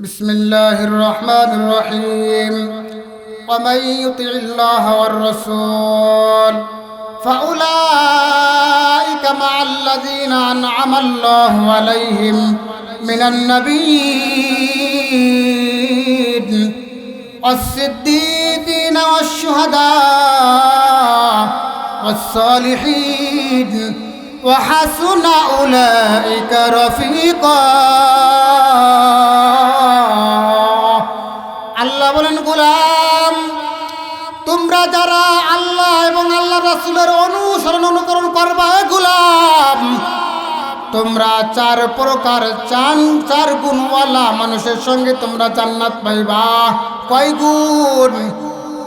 بسم الله الرحمن الرحيم. ومن يطع الله والرسول فأولئك مع الذين أنعم الله عليهم من النبيين والصديقين والشهداء والصالحين. وحسن أولئك رفيقا. আল্লাহ বলেন, গোলাম, তোমরা যারা আল্লাহ এবং আল্লাহ রাসূলের অনুসরণ অনুকরণ করবা গোলাম, তোমরা চার প্রকার চান চার গুণওয়ালা মানুষের সঙ্গে তোমরা জান্নাত পাইবা। কয় গুণ?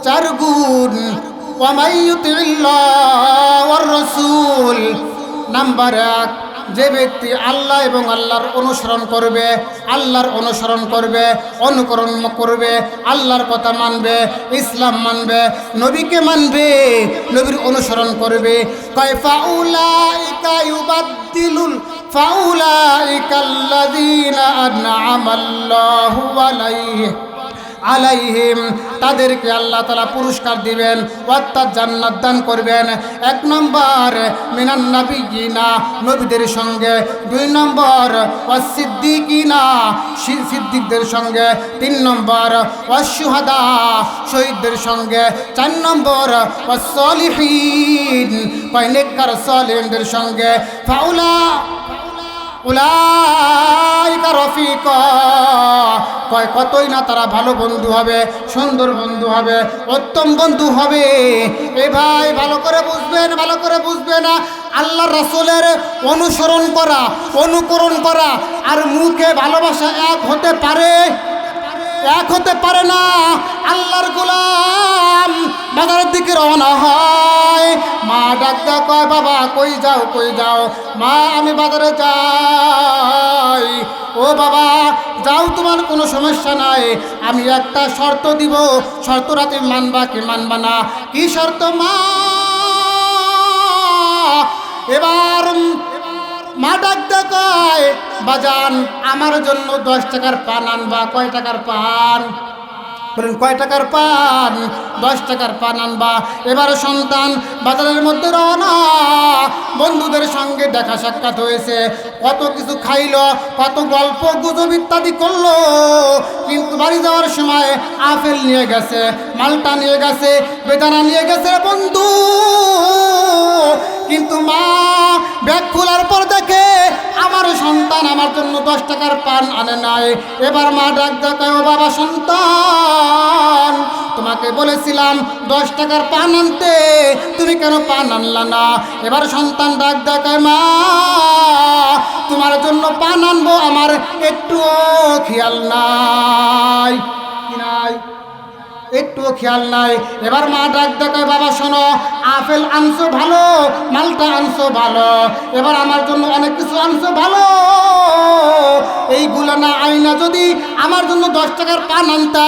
চার গুণ। ওয়ামাইয়ুতিল্লাহ রসুল। নাম্বার এক যে ব্যক্তি আল্লাহ এবং আল্লাহর অনুসরণ করবে, আল্লাহর অনুসরণ করবে, অনুকরণ করবে, আল্লাহর কথা মানবে, ইসলাম মানবে, নবীকে মানবে, নবীর অনুসরণ করবে। কয়, ফাউলাইকা ইউবাদদিলুল ফাউলাইকা আল্লাযীনা আন'আমাল্লাহু আলাইহিম, তাদেরকে আল্লাহ তালা পুরস্কার দিবেন, অর্থাৎ জান্নাত দান করবেন। এক নম্বর, মিনান নাবিগিনা নবীদের সঙ্গে। দুই নম্বর অসিদ্দিকিনা সিদ্দিকদের সঙ্গে। তিন নম্বর অসুহাদা শহীদদের সঙ্গে। চার নম্বর অসলিহীন কয়নেকার সলিমদের সঙ্গে। ফাউলা, উলাইকা কয়, কতই না তারা ভালো বন্ধু হবে, সুন্দর বন্ধু হবে, উত্তম বন্ধু হবে। এ ভাই, ভালো করে বুঝবেন, ভালো করে বুঝবে না। আল্লাহ রাসুলের অনুসরণ করা, অনুকরণ করা আর মুখে ভালোবাসা এক হতে পারে। এক হতে পারে না, আল্লাহর গোলাম বাজারের দিকে রওনা হয়। মা ডাক্তার কয় বাবা, কই যাও কই যাও? মা, আমি বাজারে যাই। ও বাবা, যাও, তোমার কোনো সমস্যা নাই। আমি একটা শর্ত দিব শর্তটা তুমি মানবা কি মানবা না? কি শর্ত মা? এবার মা ডাকতে কয়, বাজান, আমার জন্য দশ টাকার পান আনবা, কয় টাকার পান? বলেন, কয় টাকার পান? দশ টাকার পান আনবা। এবার সন্তান বাজারের মধ্যে রওনা, বন্ধুদের সঙ্গে দেখা সাক্ষাৎ হয়েছে। কত কিছু খাইলো, কত গল্প, গুজব ইত্যাদি করল, কিন্তু বাড়ি যাওয়ার সময় আপেল নিয়ে গেছে, মালটা নিয়ে গেছে, বেদানা নিয়ে গেছে বন্ধু। কিন্তু মা ব্যাগ খোলার পর দেখে আমার সন্তান আমার জন্য দশ টাকার পান আনে নাই। এবার মা ডাক দেখায়, ও বাবা সন্তান, তোমাকে বলেছিলাম দশ টাকার পান আনতে, তুমি কেন পান আনলা না? এবার সন্তান ডাক দেখায়, মা তোমার জন্য পান আনব, আমার একটুও খেয়াল নাই। একটুও খেয়াল নাই। এবার মা ডাক দেখায়, বাবা শোনো, আপেল আনছো ভালো, মালটা আনছো ভালো, এবার আমার জন্য অনেক কিছু আনছো ভালো। এইগুলো না আইনা যদি আমার জন্য দশ টাকার পান আনতা,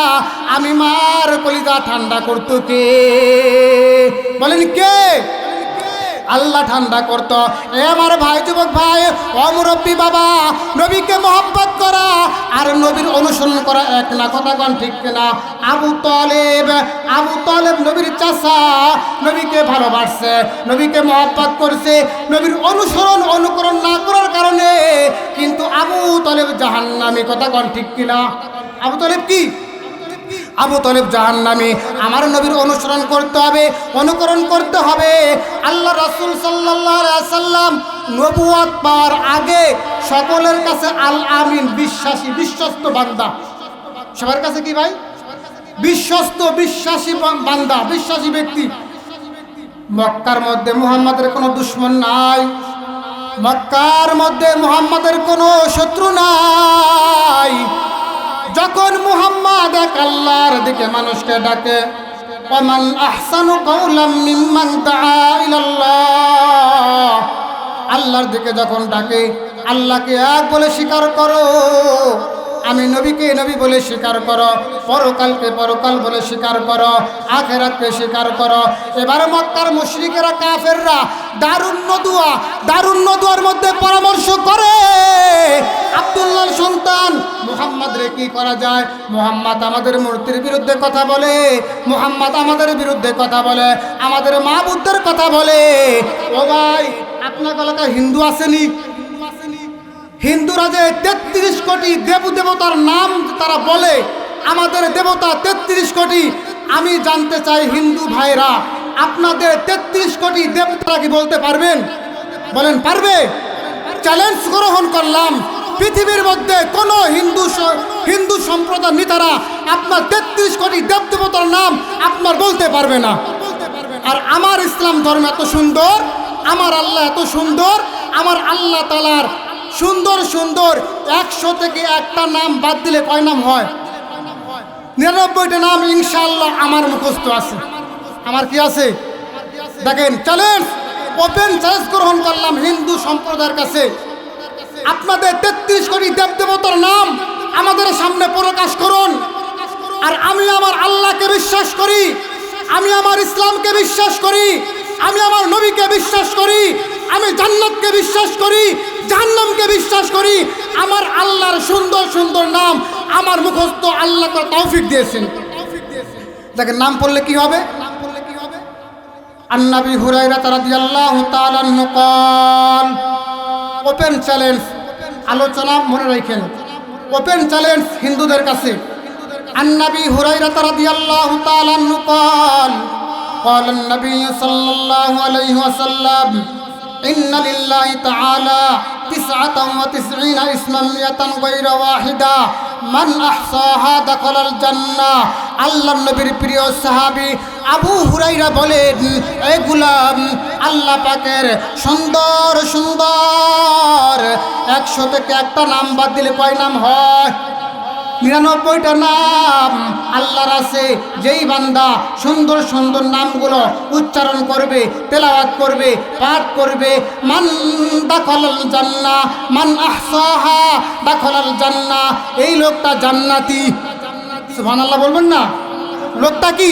আমি মার কলিজা ঠান্ডা করতো কে? বলেন কে? আল্লাহ ঠান্ডা করত। এ আমার ভাই, যুবক ভাই অমুরব্বী বাবা, নবীকে মহব্বত করা আর নবীর অনুসরণ করা এক না, কথা কন ঠিক কিনা? আবু তলেব আবু তলেব নবীর চাষা নবীকে ভালোবাসছে, নবীকে মহব্বত করছে, নবীর অনুসরণ, অনুকরণ না করার কারণে কিন্তু আবু তলেব জাহান্নামি, কথা কন ঠিক কিনা? আবু তলেব কি? আবু তলেব জাহান নামে আমার নবীর অনুসরণ করতে হবে, অনুকরণ করতে হবে। আল্লাহ রাসুল সাল্লাম নবুয়াত পাওয়ার আগে সকলের কাছে আল আমিন, বিশ্বাসী, বিশ্বস্ত বান্দা। সবার কাছে কি ভাই? বিশ্বস্ত, বিশ্বাসী বান্দা, বিশ্বাসী ব্যক্তি। মক্কার মধ্যে মুহাম্মাদের কোনো দুশ্মন নাই। মক্কার মধ্যে মুহাম্মাদের কোনো শত্রু নাই। যখন মুহাম্মদ এক আল্লাহর দিকে মানুষকে ডাকে কাউলাম মিম্মান দাআ ইলাল্লাহ, আল্লাহর দিকে যখন ডাকে, আল্লাহকে এক বলে স্বীকার করো। আমি নবীকে নবী বলে স্বীকার করো, পরকালকে পরকাল বলে স্বীকার করো, আখেরাতকে স্বীকার করো। এবার মক্কার মুশরিকেরা, কাফেররা দারুণ নদুয়া, দারুণ নদুয়ার মধ্যে পরামর্শ করে। আব্দুল্লাহর সন্তান মুহাম্মদ রে, কি করা যায়? মুহাম্মদ আমাদের মূর্তির বিরুদ্ধে কথা বলে, মুহাম্মদ আমাদের বিরুদ্ধে কথা বলে, আমাদের মা বুদ্ধের কথা বলে। ও ভাই, আপনার এলাকায় হিন্দু আসেনি? হিন্দুরা যে তেত্রিশ কোটি দেব দেবতার নাম তারা বলে, আমাদের দেবতা তেত্রিশ কোটি। আমি জানতে চাই হিন্দু ভাইরা, আপনাদের তেত্রিশ কোটি দেবতারা কি বলতে পারবেন? বলেন, পারবে? চ্যালেঞ্জ গ্রহণ করলাম। পৃথিবীর মধ্যে কোন হিন্দু হিন্দু সম্প্রদায় নেতারা আপনার তেত্রিশ কোটি দেব দেবতার নাম আপনার বলতে পারবে না। আর আমার ইসলাম ধর্ম এত সুন্দর, আমার আল্লাহ এত সুন্দর, আমার আল্লাহ তালার সুন্দর সুন্দর। একশো থেকে একটা নাম বাদ দিলে কয় নাম হয়? নিরানব্বইটা নাম ইনশাল্লাহ আমার মুখস্থ আছে। আমার কি আছে? দেখেন চ্যালেঞ্জ ওপেন চ্যালেঞ্জ গ্রহণ করলাম হিন্দু সম্প্রদায়ের কাছে। আপনাদের তেত্রিশ কোটি দেব দেবতার নাম আমাদের সামনে প্রকাশ করুন। আর আমি আমার আল্লাহকে বিশ্বাস করি, আমি আমার ইসলামকে বিশ্বাস করি, আমি আমার নবীকে বিশ্বাস করি। আমি জান্নাতকে বিশ্বাস করি জাহান্নামকে বিশ্বাস করি আমার আল্লাহর সুন্দর সুন্দর নাম আমার মুখস্থ আল্লাহ করে তৌফিক দিয়েছেন দেখেন নাম পড়লে কি হবে নাম পড়লে কি হবে আন্নাবি হুরাইরা রাদিয়াল্লাহু তাআলা আনহু قال ওপেন চ্যালেঞ্জ আলোচনা মনে রাখেন ওপেন চ্যালেঞ্জ হিন্দুদের কাছে আন্নাবি হুরাইরা রাদিয়াল্লাহু তাআলা আনহু قال قال النبي صلى الله عليه وسلم إن لله تعالى تسعة وتسعين اسما مئة غير واحدة মান আহসাহা দাখালাল জান্নাহ আল্লাহর নবীর প্রিয় সাহাবী আবু হুরাইরা বলেন এই গুলাম আল্লাহ পাকের সুন্দর সুন্দর একশো থেকে একটা নাম বাদ দিলে কয় নাম হয় নিরানব্বইটা নাম আল্লাহর আছে। যেই বান্দা সুন্দর সুন্দর নামগুলো উচ্চারণ করবে, তেলাওয়াত করবে, পাঠ করবে, মান দাখলাল জান্না, মান আহসাহা দাখলাল জান্না। এই লোকটা জান্নাতি। সুবহানাল্লাহ বলবেন না? লোকটা কি?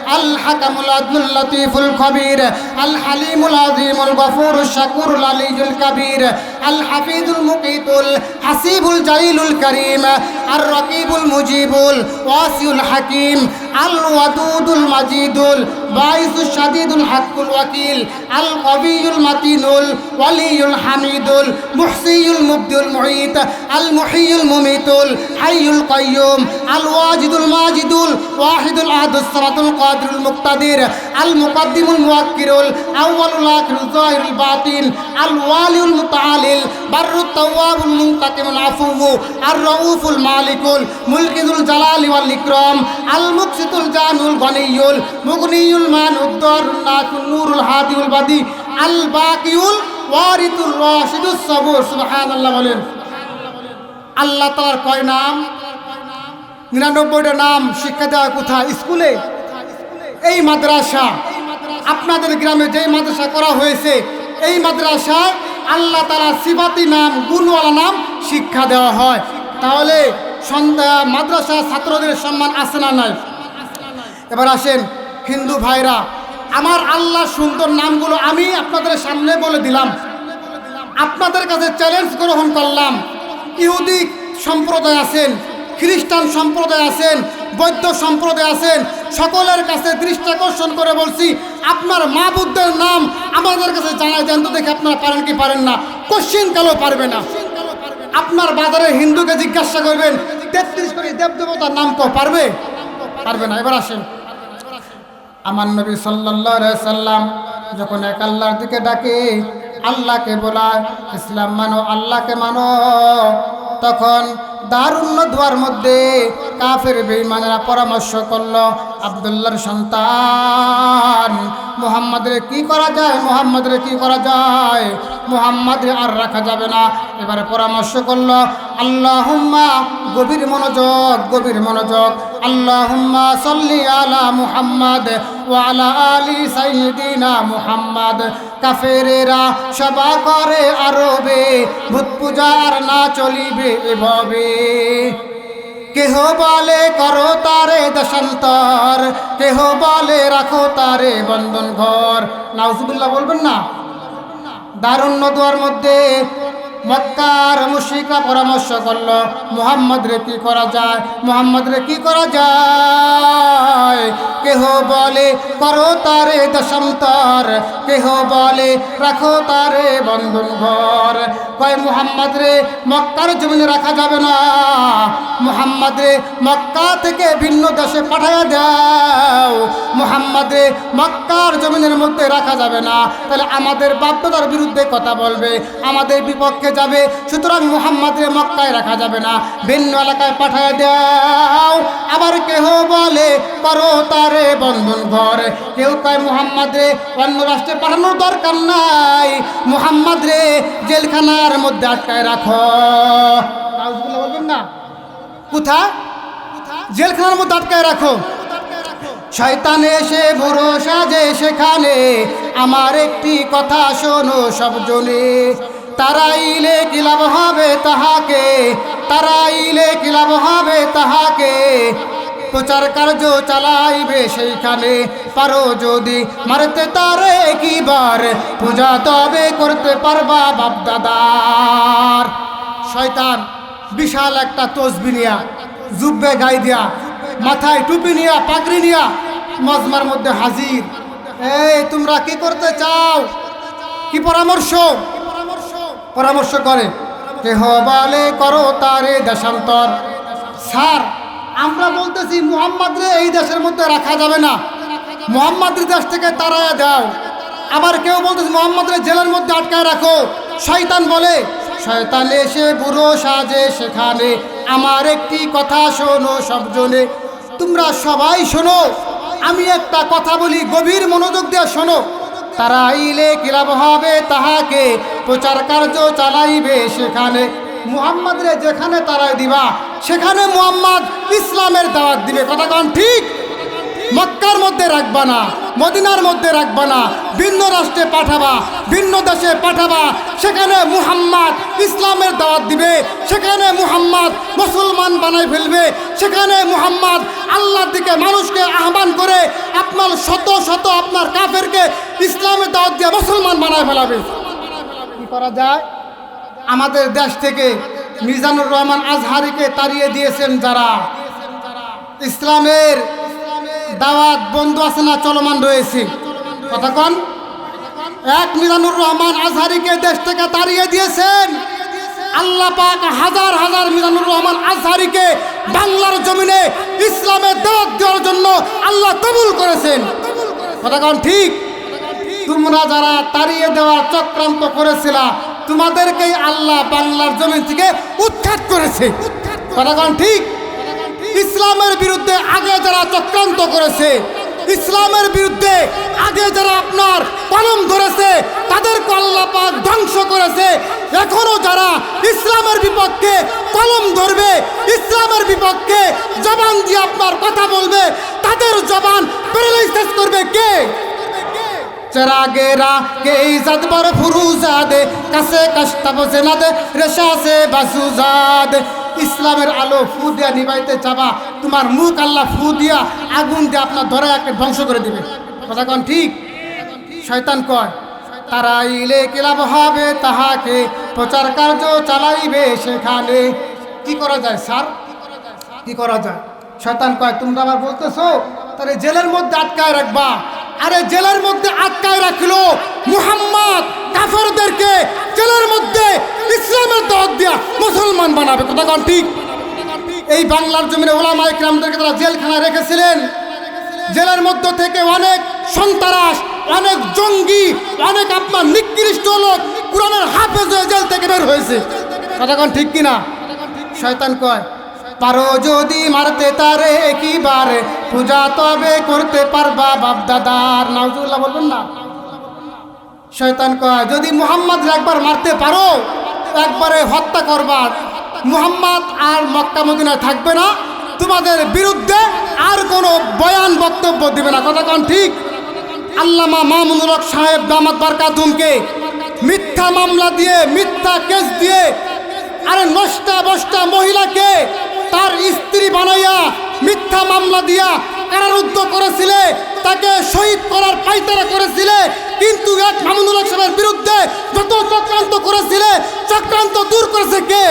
الحكم العدل اللطيف الخبير الحليم العظيم الغفور الشكور العلي الكبير. الحفيظ المقيت الحسيب الجليل الكريم الرقيب المجيب الواسع الحكيم الودود المجيد الباعث الشديد الحق الوكيل القوي المتين الولي الحميد المحصي المبدي المعيت المحيي المميت الحي القيوم الواجد الماجد الواحد الأحد الصمد القادر المقتدر المقدم المؤخر الأول الآخر الظاهر الباطن الوالي আদিল বাররু তাওয়াবুল মুনকাতিমুল আর রউফুল মালিকুল, মুলকিদুল জালালি ওয়াল ইকরাম, আল মুকসিতুল জানুল গনিয়ুল, মুগনিয়ুল মানউদ্দার নাতুনুরুল হাদিউল বাদি, আল বাকিউল ওয়ারিতুর রাশিদুস সাবুর। সুবহানাল্লাহ বলেন। আল্লাহ তাআলার কয় নাম? নিরানব্বইটা নাম শিক্ষা দেওয়া কোথায়? স্কুলে? এই মাদ্রাসা। আপনাদের গ্রামে যে মাদ্রাসা করা হয়েছে, এই মাদ্রাসায় আল্লাহ তালা সিবাতি নাম, গুণওয়ালা নাম শিক্ষা দেওয়া হয়। তাহলে মাদ্রাসা ছাত্রদের সম্মান আছে না নাই? এবার আসেন হিন্দু ভাইরা, আমার আল্লাহ সুন্দর নামগুলো আমি আপনাদের সামনে বলে দিলাম। আপনাদের কাছে চ্যালেঞ্জ গ্রহণ করলাম। ইহুদি সম্প্রদায় আছেন, খ্রিস্টান সম্প্রদায় আছেন বৌদ্ধ সম্প্রদায় আছেন, সকলের কাছে দৃষ্টি আকর্ষণ করে বলছি, আপনার মা বুদ্ধের নাম আমাদের কাছে জানাই দেন, তো দেখে আপনারা পারেন কি পারেন না? কোশ্চিন কালো পারবে না। আপনার বাজারে হিন্দুকে জিজ্ঞাসা করবেন, তেত্রিশ কোটি দেব দেবতার নাম কো পারবে? পারবে না। এবার আসেন। আমার নবী সাল্লাম যখন এক আল্লাহর দিকে ডাকে, আল্লাহকে বলায়, ইসলাম মানো, আল্লাহকে মানো, তখন দারুণ্য ধোয়ার মধ্যে কাফের বেঈমানেরা পরামর্শ করল আবদুল্লার সন্তান মুহাম্মাদের কি করা যায়? মুহাম্মাদের কি করা যায়? মুহাম্মাদের আর রাখা যাবে না। এবারে পরামর্শ করল, আল্লাহুম্মা, গভীর মনোযোগ গভীর মনোযোগ। আল্লাহুম্মা সল্লি আলা মুহাম্মাদ ওয়া আলা সাইয়্যিদিনা মুহাম্মাদ। কাফেরেরা সবা করে আরবে ভূত পূজার না চলিবে এভাবে। কেহ বলে, করো তারে দশান্তর কেহ বলে, রাখো তারে বন্ধন ঘর। নাউজুবিল্লাহ বলবেন না? দারুণ্য দোয়ার মধ্যে মক্কার মুশিকরা পরামর্শ করল মোহাম্মদ রে কি করা যায়? মোহাম্মদ রে কি করা যায়? কেহ বলে, করো তারে দশান্তর। কেহ বলে, রাখো তারে বন্ধন ঘর কয় মোহাম্মদ রে মক্কার জমিনে রাখা যাবে না। মোহাম্মদ রে মক্কা থেকে ভিন্ন দেশে পাঠাইয়া দাও। মোহাম্মদ রে মক্কার জমিনের মধ্যে রাখা যাবে না। তাহলে আমাদের বাধ্যতার বিরুদ্ধে কথা বলবে। আমাদের বিপক্ষে যাবে, সুতরাং মোহাম্মদ রে মক্কায় রাখা যাবে না। ভিন্ন এলাকায় পাঠাইয়া দাও। আবার কেহ বলে, করো তারে বন্ধন ঘর। কেউ কয় মোহাম্মদ রে অন্য রাষ্ট্রে পাঠানোর দরকার নাই। মোহাম্মদ রে জেলখানার মধ্যে আটকায় রাখো। বলবেন না? কোথায়? জেলখানার মধ্যে আটকায় রাখো। শয়তান এসে ভরসা যে সেখানে। আমার একটি কথা শোনো সবজনে। তারাইলে কি লাভ হবে তাহাকে, তারাইলে কি লাভ হবে তাহাকে। প্রচার কার্য চালাইবে সেইখানে, পারো যদি মারতে তারে কিবার পূজা তবে করতে পারবা বাপদাদার। শয়তান, বিশাল একটা তসবি নিয়া, জুব্বে গাই দিয়া, মাথায় টুপি নিয়া, পাগড়ি নিয়া মজমার মধ্যে হাজির। এই, তোমরা কি করতে চাও? কি পরামর্শ? পরামর্শ করে, কেহ বলে, করো তারে দেশান্তর। স্যার, আমরা বলতেছি মুহাম্মদ রে এই দেশের মধ্যে রাখা যাবে না। মোহাম্মদের দেশ থেকে তারায়া দাও। আবার কেউ বলতেছে মোহাম্মদ রে জেলের মধ্যে আটকায় রাখো। শয়তান বলে, শয়তান এসে বুড়ো সাজে সেখানে। আমার একটি কথা শোনো সবজনে। তোমরা সবাই শোনো। আমি একটা কথা বলি, গভীর মনোযোগ দিয়ে শোনো। তারা আইলে কিলাব হবে তাহাকে। প্রচার কার্য চালাইবে সেখানে। মুহাম্মদ রে যেখানে তারাই দিবা, সেখানে মুহাম্মদ ইসলামের দাওয়াত দিবে। কথা কন ঠিক? মক্কার মধ্যে রাখবা না, মদিনার মধ্যে রাখবা না, ভিন্ন রাষ্ট্রে পাঠাবা, ভিন্ন দেশে পাঠাবা, সেখানে মুহাম্মদ ইসলামের দাওয়াত দিবে, সেখানে মুহাম্মদ মুসলমান বানাই ফেলবে, সেখানে মুহাম্মদ আল্লাহর দিকে মানুষকে আহ্বান করে আপনার শত শত আপনার কাফেরকে ইসলামের দাওয়াত দিয়ে মুসলমান বানায় ফেলাবে। করা যায়। আমাদের দেশ থেকে মিজানুর রহমান আজহারিকে তাড়িয়ে দিয়েছেন যারা। ইসলামের দাওয়াত বন্ধ আছে না, চলমান রয়েছে। কথা কন। এক মিজানুর রহমান আজহারিকে দেশ থেকে তাড়িয়ে দিয়েছেন। আল্লাহ পাক হাজার হাজার মিজানুর রহমান আজহারিকে বাংলার জমিনে ইসলামের দাওয়াত দেওয়ার জন্য আল্লাহ কবুল করেছেন। কথা কন, ঠিক। তোমরা যারা তাড়িয়ে দেওয়ার চক্রান্ত করেছিলা, তোমাদেরকেই আল্লাহ বাংলার জমিন থেকে উৎখাত করেছে। ঠিক? ইসলামের বিরুদ্ধে আগে যারা চক্রান্ত করেছে, ইসলামের বিরুদ্ধে আগে যারা আপনার কলম ধরেছে তাদের আল্লাহ পাক ধ্বংস করেছে। এখনও যারা ইসলামের বিপক্ষে কলম ধরবে, ইসলামের বিপক্ষে জবান দিয়ে আপনার কথা বলবে, তাদের জবান প্যারালাইসিস করবে কে? चरागेरा के इज्जत पर फुरुजाद कसे कष्ट बजनाद रेशा से बासुजाद ইসলামের আলো ফু দিয়া নিবাইতে চাবা তোমার মুখ আল্লাহ ফু দিয়া আগুন দিয়ে আপনার ধরে একে ধ্বংস করে দিবে কথা কন ঠিক শয়তান কয় তারা ইলে কিলাব হবে তাহাকে প্রচার কার্য চালাইবে সেখানে কি করা যায় স্যার কি করা যায় শয়তান কয় তোমরা আবার বলতেছো তাহলে জেলের মধ্যে আটকায় রাখবা আরে জেলের মধ্যে আটকায় রাখল মুহাম্মদ কাফরদেরকে। জেলের মধ্যে ইসলামের দাওয়াত দিয়া মুসলমান বানাবে। কথা কন ঠিক? এই বাংলার জমিনে ওলামা ইকরামদেরকে তারা জেলখানায় রেখেছিলেন। জেলের মধ্য থেকে অনেক সন্তারাস, অনেক জঙ্গি, অনেক আপনার নিকৃষ্ট লোক কোরআনের হাফেজ হয়ে জেল থেকে বের হয়েছে। কথা কন ঠিক কিনা? শয়তান কয় পারো যদি মারতে তারে একইবার পূজা তবে করতে পারবা বাপ দাদার নাউজুল্লাহ বলবেন না? শয়তান কয়, যদি মুহাম্মদ একবার মারতে পারো, একবারে হত্যা করবার মুহাম্মদ আর মক্কা মদিনায় থাকবে না। তোমাদের বিরুদ্ধে আর কোনো বয়ান বক্তব্য দিবে না। কথা কন ঠিক? আল্লামা মামুনুল হক সাহেব দামাত বারকাতুমকে মিথ্যা মামলা দিয়ে, মিথ্যা কেস দিয়ে, আরে নষ্টা বষ্টা মহিলাকে তার স্ত্রী বানাইয়া মিথ্যা মামলা দিয়া কারারুদ্ধ করেছিলে, তাকে শহীদ করার পাইতারা করেছিলে, কিন্তু এক মামুনুল সাহেবের বিরুদ্ধে যত চক্রান্ত করেছিলে, চক্রান্ত দূর করেছে কে?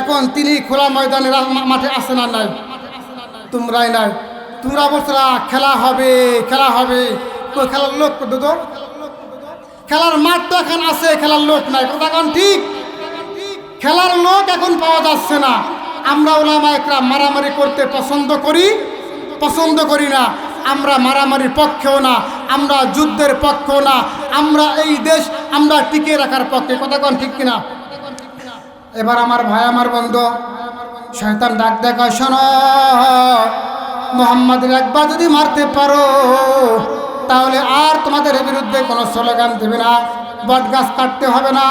এখন তিনি খোলা ময়দানে মাঠে আসে না নাই? তোমরাই নাই। তোমরা বলছিলা, খেলা হবে খেলা হবে। তো খেলার লোক তো? খেলার মাঠ তো এখন আছে, খেলার লোক নাই। কথা এখন ঠিক? খেলার লোক এখন পাওয়া যাচ্ছে না। আমরা ওলামা একরা মারামারি করতে পছন্দ করি? পছন্দ করি না। আমরা মারামারির পক্ষেও না, আমরা যুদ্ধের পক্ষেও না, আমরা এই দেশ আমরা টিকে রাখার পক্ষে। কথা কন ঠিক কিনা? এবার আমার ভাই, আমার বন্ধু, শয়তান ডাক দেখা শোনো, মোহাম্মদের একবার যদি মারতে পারো, তাহলে আর তোমাদের বিরুদ্ধে কোনো স্লোগান দেবে না। বট গাছ কাটতে হবে না,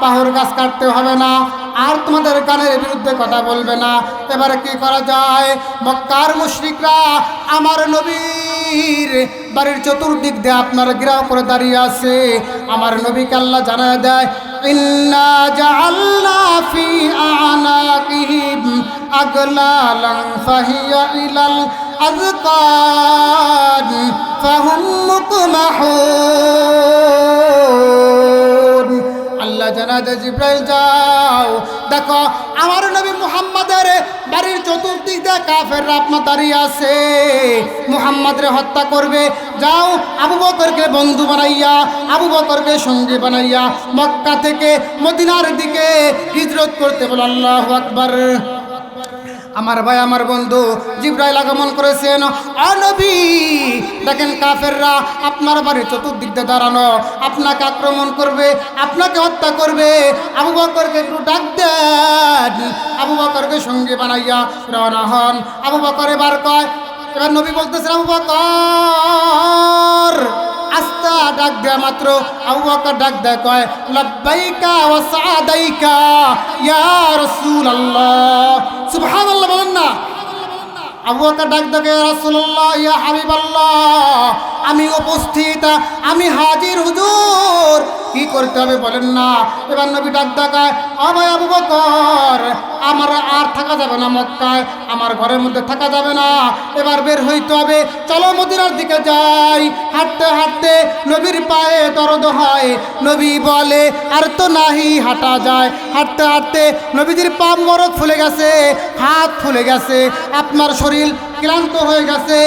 পাহর গাছ কাটতে হবে না। আর তোমাদের গানের বিরুদ্ধে কথা বলবে না। এবারে কি করা যায়? মক্কার মুশরিকরা আমার নবীর বাড়ির চতুর্দিক দিয়ে আপনার গিরাও করে দাঁড়িয়ে আছে। আমার নবীকে আল্লাহ জানা দেয় আযকান। ফাহুম মুকমাহুন আল্লাহ জানাজা জিব্রাইল, যাও। দেখো, আমার নবী মুহাম্মাদের বাড়ির চতুর্দিক দিয়ে কাফেররা আপনার দাঁড়িয়ে আছে। মুহাম্মাদরে হত্যা করবে। যাও, আবু বকরকে বন্ধু বানাইয়া, আবু বকরকে সঙ্গী বানাইয়া মক্কা থেকে মদিনার দিকে হিজরত করতে বলো, আল্লাহ আকবার। আমার ভাই, আমার বন্ধু জিব্রাইল আগমন করেছেন। অনবী দেখেন কাফেররা আপনার বাড়ির চতুর্দিক দাঁড়ানো, আপনাকে আক্রমণ করবে, আপনাকে হত্যা করবে। আবু বকরকে একটু ডাক দেন। আবু বকরকে সঙ্গে বানাইয়া রওনা হন। আবু বকর এবার কয়, এবার নবী বলতেছেন, আবু বকর আস্তা ডাক দেয়া মাত্র। আবু বকর ডাক দেয় কয়, লব্বাইকা ওয়া সাদাইকা ইয়া রাসূলুল্লাহ। সুবহানাল্লাহ বলেন না। ডাক ইয়া আমি উপস্থিত, আমি হাজির হুজুর। কি করতে হবে বলেন না। এবার নবী ডাক দেখায় আমায় আবু বকর, আমার আর থাকা যাবে না মক্কায়, আমার ঘরের মধ্যে থাকা যাবে না। এবার বের হইতে হবে, চলো মদিনার দিকে যাই। হাঁটতে হাঁটতে নবীর পায়ে দরদ হয়। নবী বলে, আর তো নাহি, হাঁটা যায়। হাঁটতে হাঁটতে নবীজির পা মরক ফুলে গেছে, হাত ফুলে গেছে। আপনার শরীর ক্লান্ত হয়ে গেছে,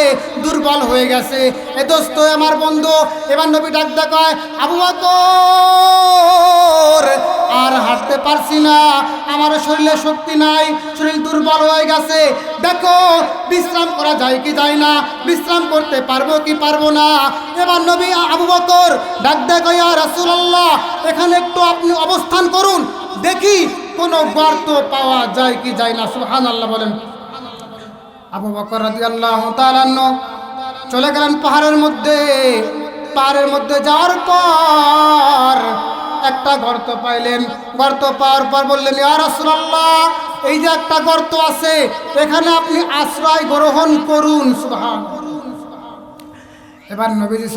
দুর্বল হয়ে গেছে। এ দোস্ত আমার বন্ধু, এবার নবী ডাক দেখায়, আবু বকর, আর হাঁটতে পারছি না, আমার শরীরে শক্তি নাই, শরীর দুর্বল হয়ে গেছে। দেখো, বিশ্রাম করা যায় কি যায় না, বিশ্রাম করতে পারব কি পারব না। এবার নবী আবু বকর ডাক দেখো ইয়া রাসূলুল্লাহ, এখানে একটু আপনি অবস্থান করুন, দেখি কোনো গর্ত পাওয়া যায় কি যায় না। সুহান আল্লাহ বলেন। আবু বকর রাদিয়াল্লাহু তাআলা চলে গেলেন পাহাড়ের মধ্যে। পাহাড়ের মধ্যে যাওয়ার পর একটা গর্ত পাইলেন। গর্ত পাওয়ার পর বললেন, ইয়া রাসূলুল্লাহ, এই যে একটা গর্ত আছে, এখানে আপনি আশ্রয় গ্রহণ করুন। সুবহান এবার নবীজি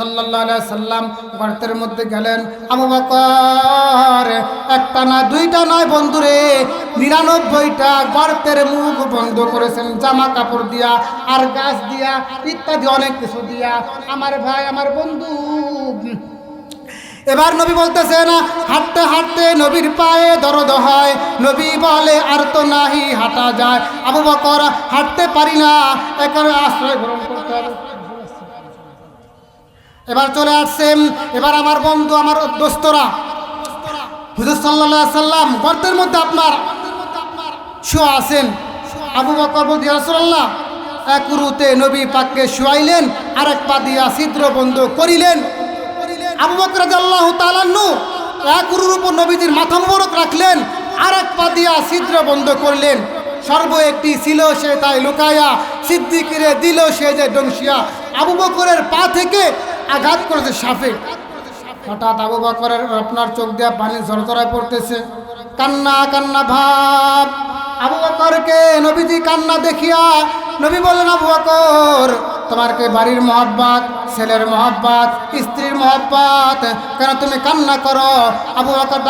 আলাইহি সাল্লাম গর্তের মধ্যে গেলেন বকর একটা না দুইটা নয় বন্ধুরে, নিরানব্বইটা গর্তের মুখ বন্ধ করেছেন, জামা কাপড় দিয়া, আর গাছ দিয়া, ইত্যাদি অনেক কিছু দিয়া। আমার ভাই, আমার বন্ধু, এবার নবী বলতেছে না, হাঁটতে হাঁটতে নবীর পায়ে দরদ হয়। নবী বলে, আর তো নাহি, হাঁটা যায়। আবু বকর, হাঁটতে পারি না এখানে আশ্রয় গ্রহণ করতে হবে। এবার চলে আসছেন, এবার আমার বন্ধু, আমার দোস্তরা। হুজুর সাল্লাহ সাল্লাম গর্তের মধ্যে আপনার শোয়া আছেন। আবু বকর এক উরুতে নবী পাককে শুয়াইলেন আর এক পা দিয়া ছিদ্র বন্ধ করিলেন। আবু বকর আল্লাহ তালান্নু এক উরুর উপর নবীজির মাথা মোবারক রাখলেন আর এক পা দিয়া ছিদ্র বন্ধ করলেন। সর্ব একটি ছিল সে তাই লুকায়া, সিদ্দিকিরে দিল সে যে ডংসিয়া আবু বকরের পা থেকে আঘাত করেছে সাপে হঠাৎ আবু বকরের আপনার চোখ দেওয়া পানি ঝরঝরায় পড়তেছে। কান্না কান্না, ভাব। আবু বকরকে নবীজি কান্না দেখিয়া নবী বললেন, আবু বকর তোমার কে বাড়ির মহব্বত, ছেলের মহব্বত, স্ত্রীর মহব্বত। কেন তুমি কান্না করো? আবু বকর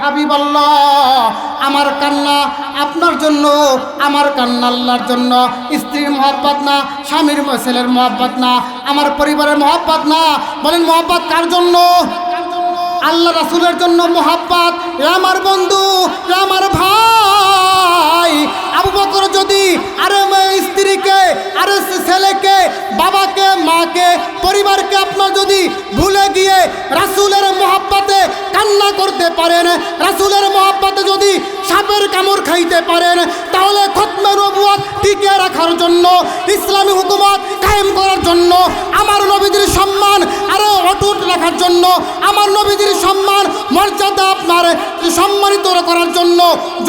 হাবিবাল্লাহ, আমার কান্না আপনার জন্য, আমার কান্না আল্লাহর জন্য। স্ত্রীর মহব্বত না, স্বামীর ছেলের মহব্বত না, আমার পরিবারের মহব্বত না। বলেন, মহব্বত কার জন্য? আল্লাহ রাসুলের জন্য মোহাব্বাত। আমার বন্ধু আমার ভাই আবু বকর যদি আরে স্ত্রীকে, আরে ছেলেকে, বাবাকে, মাকে, পরিবারকে আপনার যদি ভুলে গিয়ে রাসুলের মোহাব্বাতে কান্না করতে পারেন, রাসুলের মোহাব্বাতে যদি সাপের কামড় খাইতে পারেন, তাহলে খতমে নবুয়াত টিকে রাখার জন্য, ইসলামী হুকুমত কায়েম করার জন্য আমার নবীদের সম্মান আরও অটুট রাখার জন্য, আমার নবীদের সম্মান, মর্যাদা আপনার, সম্মানিত করার জন্য,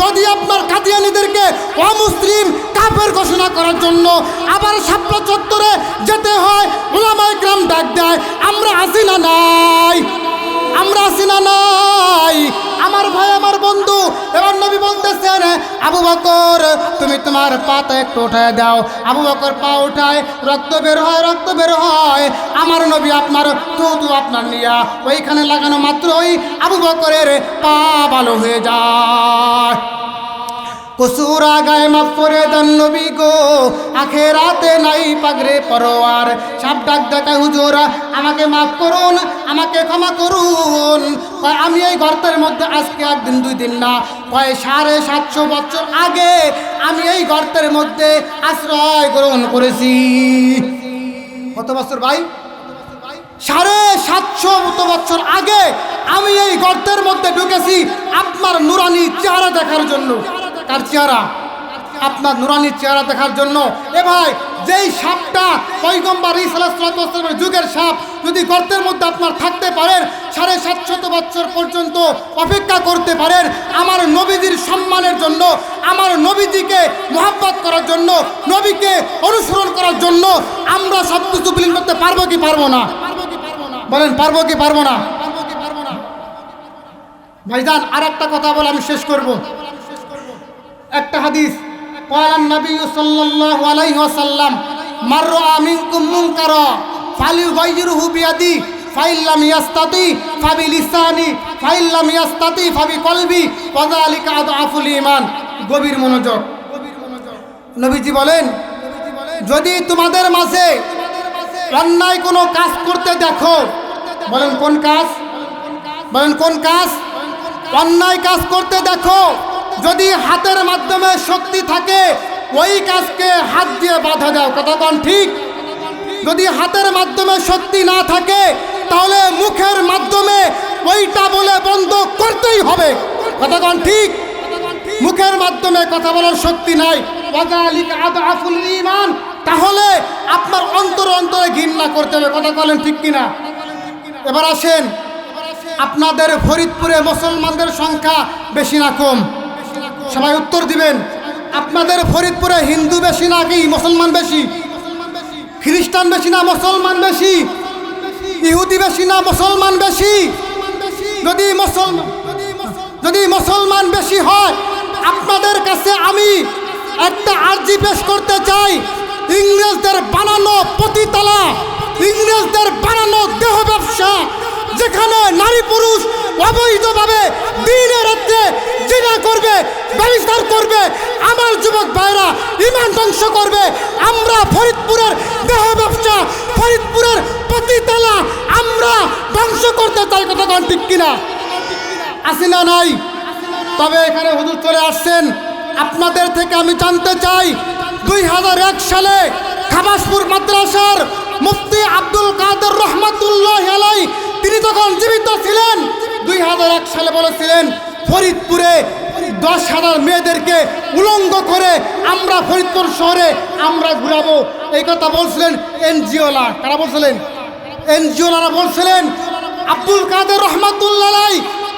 যদি আপনার কাদিয়ানিদেরকে অমুসলিম কাপের ঘোষণা করার জন্য আবার সাপলা চত্বরে যেতে হয় ওলামায় গ্রাম ডাক দেয়, আমরা আসি না নাই? আমরা আসি না নাই? আমার ভাই, আমার বন্ধু। এবার নবী বলতেছেন, আবু বকর, তুমি তোমার পাতা একটু উঠায় দাও। আবু বকর পা উঠায়, রক্ত বের হয়, রক্ত বের হয়। আমার নবী আপনার তু আপনার নিয়া ওইখানে লাগানো মাত্রই আবু বকরের পা ভালো হয়ে যায়। কসুরা গায়ে মাফ করে দেন নবী গো। আখেরাতে নাই পাগরে পরোয়ার। সাপ ডাক দেখায় হুজুরা, আমাকে মাফ করুন, আমাকে ক্ষমা করুন। কয়, আমি এই গর্তের মধ্যে আজকে একদিন দুই দিন না। কয়, সাড়ে সাতশো বছর আগে আমি এই গর্তের মধ্যে আশ্রয় গ্রহণ করেছি। কত বছর ভাই? সাড়ে সাতশো মতো বছর আগে আমি এই গর্তের মধ্যে ঢুকেছি আপনার নুরানি চেহারা দেখার জন্য। কার চেহারা, আপনার নুরানি চেহারা দেখার জন্য। এ ভাই, যেই সাপটা পৈগম্বর ইসলামের যুগের সাপ, যদি গর্তের মধ্যে আপনার থাকতে পারেন, সাড়ে সাতশত বছর পর্যন্ত অপেক্ষা করতে পারেন, আমার নবীজির সম্মানের জন্য, আমার নবীজিকে মোহাব্বত করার জন্য, নবীকে অনুসরণ করার জন্য আমরা সব কিছু বিলীন করতে পারব কি পারব না? বলেন, পারব কি পারব না? ভাইজান আর একটা কথা বলে আমি শেষ করব। একটা হাদিস কয়ালান নবী সাল্লাল্লাহু আলাইহি ওয়াসাল্লাম, মাররু আমিনকুম ফালিউ ফালিগাইরুহু বিয়াদি ফাইল্লাম ইয়াস্তাতি ফাবি লিসানি ফাইল্লাম ইয়াস্তাতি ফাবি কলবি ওয়াজালিকা আদআফুল ঈমান। গভীর মনোযোগ। নবীজি বলেন, যদি তোমাদের মাঝে রান্নায় কোনো কাজ করতে দেখো, বলেন, কোন কাজ? বলেন, কোন কাজ? অন্যায় কাজ করতে দেখো। যদি হাতের মাধ্যমে শক্তি থাকে, ওই কাজকে হাত দিয়ে বাধা দাও। কথা কন ঠিক? যদি হাতের মাধ্যমে শক্তি না থাকে, তাহলে মুখের মাধ্যমে ওইটা বলে বন্ধ করতেই হবে। কন ঠিক? মুখের মাধ্যমে কথা বলার শক্তি নাই। তাহলে আপনার অন্তর অন্তরে ঘৃণা করতে হবে। কথা বলেন ঠিক কিনা? এবার আসেন। আপনাদের ফরিদপুরে মুসলমানদের সংখ্যা বেশি না কম। সবাই উত্তর দিবেন। আপনাদের ফরিদপুরে হিন্দু বেশি না কি মুসলমান বেশি? খ্রিস্টান বেশি না মুসলমান বেশি? ইহুদি বেশি না মুসলমান বেশি? যদি মুসলমান যদি মুসলমান বেশি হয়, আপনাদের কাছে আমি একটা আর্জি পেশ করতে চাই। ইংরেজদের বানানো পতিতলা, ইংরেজদের বানানো দেহ ব্যবসা। যেখানে নারী পুরুষ অবৈধভাবে দিনে রাত্রে জিনা করবে ব্যবস্থার করবে, আমার যুবক ভাইরা ইমান ধ্বংস করবে। আমরা ফরিদপুরের দেহ ব্যবসা ফরিদপুরের পতিতলা, আমরা ধ্বংস করতে চাই, কথা কন ঠিক কিনা? আসি না নাই? তবে এখানে হুজুর চলে আসছেন। আপনাদের থেকে আমি জানতে চাই, দুই হাজার এক সালে খাবাসপুর মাদ্রাসার মুফতি আব্দুল কাদের রহমাতুল্লাহ আলাই তিনি তখন জীবিত ছিলেন, দুই হাজার এক সালে বলেছিলেন, ফরিদপুরে দশ হাজার মেয়েদেরকে উলঙ্গ করে আমরা ফরিদপুর শহরে আমরা ঘুরাবো। এই কথা বলছিলেন এনজিওলা। কারা বলছিলেন? এনজিওলারা বলছিলেন, আব্দুল কাদের রহমাতুল্লাহ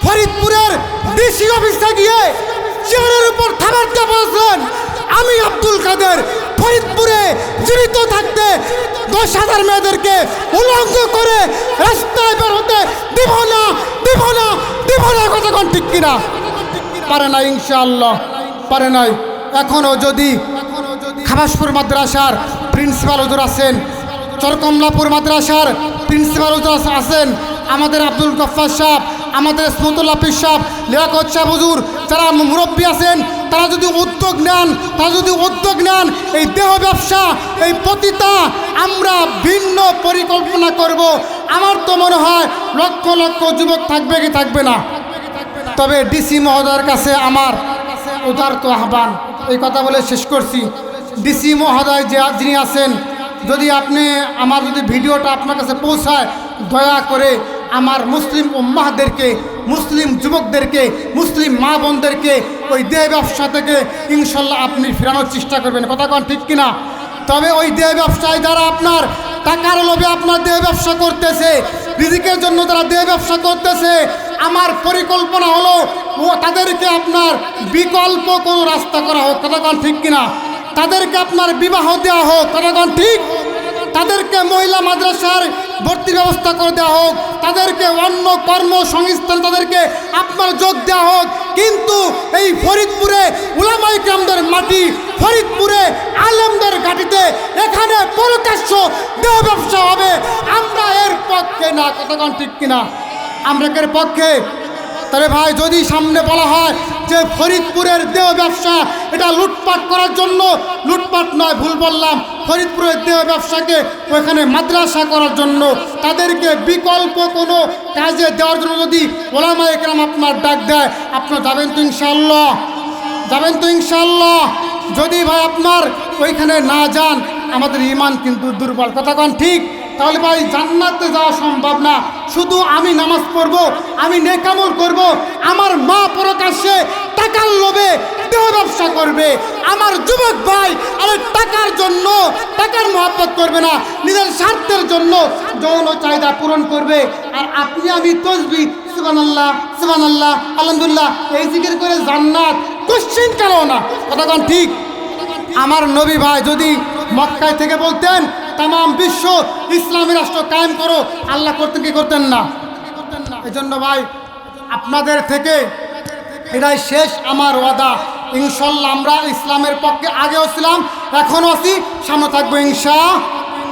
ফরিদপুরের ডিসি অফিসে গিয়ে চেয়ারের উপর দিয়ে বলেছেন আমি আব্দুল কাদের ফরিদপুরে জীবিত থাকতে দশ হাজার মেয়েদেরকে উলঙ্গ করে রাস্তায় বের হতে দিব না দিব না দিব না কোন ঠিক কিনা? পারে না ইনশাআল্লাহ, পারে নাই। এখনও যদি খাবাসপুর মাদ্রাসার প্রিন্সিপাল হুজুর আছেন, চরকমলাপুর মাদ্রাসার প্রিন্সিপাল হুজুর আছেন, আমাদের আব্দুল গফার সাহ আমাদেরসমতুল্লাহ পিস সাহ লিয়াকত শাহ হুজুর, যারা মুরব্বী আছেন তারা যদি উদ্যোগ নেন, তারা যদি উদ্যোগ নেন, এই দেহ ব্যবসা, এই পতিতা আমরা ভিন্ন পরিকল্পনা করব। আমার তো মনে হয় লক্ষ লক্ষ যুবক থাকবে কি থাকবে না। তবে ডিসি মহোদয়ের কাছে আমার উদারত আহ্বান, এই কথা বলে শেষ করছি। ডিসি মহোদয় যে যিনি আছেন, যদি আপনি আমার যদি ভিডিওটা আপনার কাছে পৌঁছায়, দয়া করে আমার মুসলিম উম্মাহদেরকে মুসলিম যুবকদেরকে, মুসলিম মা বোনদেরকে ওই দেহ ব্যবসা থেকে ইনশাল্লাহ আপনি ফেরানোর চেষ্টা করবেন। কথা কন ঠিক কিনা? তবে ওই দেহ ব্যবসায় যারা আপনার টাকার লোভে আপনার দেহ ব্যবসা করতেছে, রিজিকের জন্য তারা দেহ ব্যবসা করতেছে, আমার পরিকল্পনা হলো ও তাদেরকে আপনার বিকল্প কোনো রাস্তা করা হোক। কতক্ষণ ঠিক কিনা? তাদেরকে আপনার বিবাহ দেওয়া হোক। কতক্ষণ ঠিক? তাদেরকে মহিলা মাদ্রাসার ভর্তি ব্যবস্থা করে দেওয়া হোক, তাদেরকে অন্য কর্মসংস্থান তাদেরকে আপনার যোগ দেওয়া হোক, কিন্তু এই ফরিদপুরে উলামাই গ্রামদের মাটি, ফরিদপুরে আলেমদের ঘাটিতে এখানে প্রকাশ্য দেহ ব্যবসা হবে। আমরা এর পক্ষে না কতক্ষণ ঠিক কিনা? আমরা এর পক্ষে? তাহলে ভাই, যদি সামনে বলা হয় যে ফরিদপুরের দেহ ব্যবসা, এটা লুটপাট করার জন্য, লুটপাট নয়, ভুল বললাম। ফরিদপুরের দেহ ব্যবসাকে ওখানে মাদ্রাসা করার জন্য। তাদেরকে বিকল্প কোনো কাজে দেওয়ার জন্য যদি ওলামা একরাম আপনার ডাক দেয় আপনার যাবেন তো ইনশাল্লাহ যাবেন তো ইনশাল্লাহ যদি ভাই আপনার ওইখানে না যান, আমাদের ইমান কিন্তু দুর্বল। কথা কন ঠিক? তাহলে ভাই জান্নাতে যাওয়া সম্ভব না। শুধু আমি নামাজ পড়ব, আমি নেকামল করব, আমার মা প্রকাশ্যে টাকার লোভে দেহ ব্যবসা করবে। আমার যুবক ভাই আরে টাকার জন্য টাকার মহব্বত করবে না, নিজের স্বার্থের জন্য যৌন চাহিদা পূরণ করবে। আর আপনি আমি তসবি সুবান আল্লাহ সুবান আল্লাহ আলহামদুলিল্লাহ, এই জিকির করে জান্নাত কোশ্চিন কেন না? কতক্ষণ ঠিক? আমার নবী ভাই যদি মক্কায় থেকে বলতেন তাম বিশ্ব ইসলামী রাষ্ট্র কায়েম করো, আল্লাহ করতেন কি করতেন না? এই জন্য ভাই, আপনাদের থেকে এটাই শেষ আমার ওয়াদা। ইনশাল্লাহ আমরা ইসলামের পক্ষে আগেও ছিলাম, এখনও আছি, সামনে থাকব ইনশা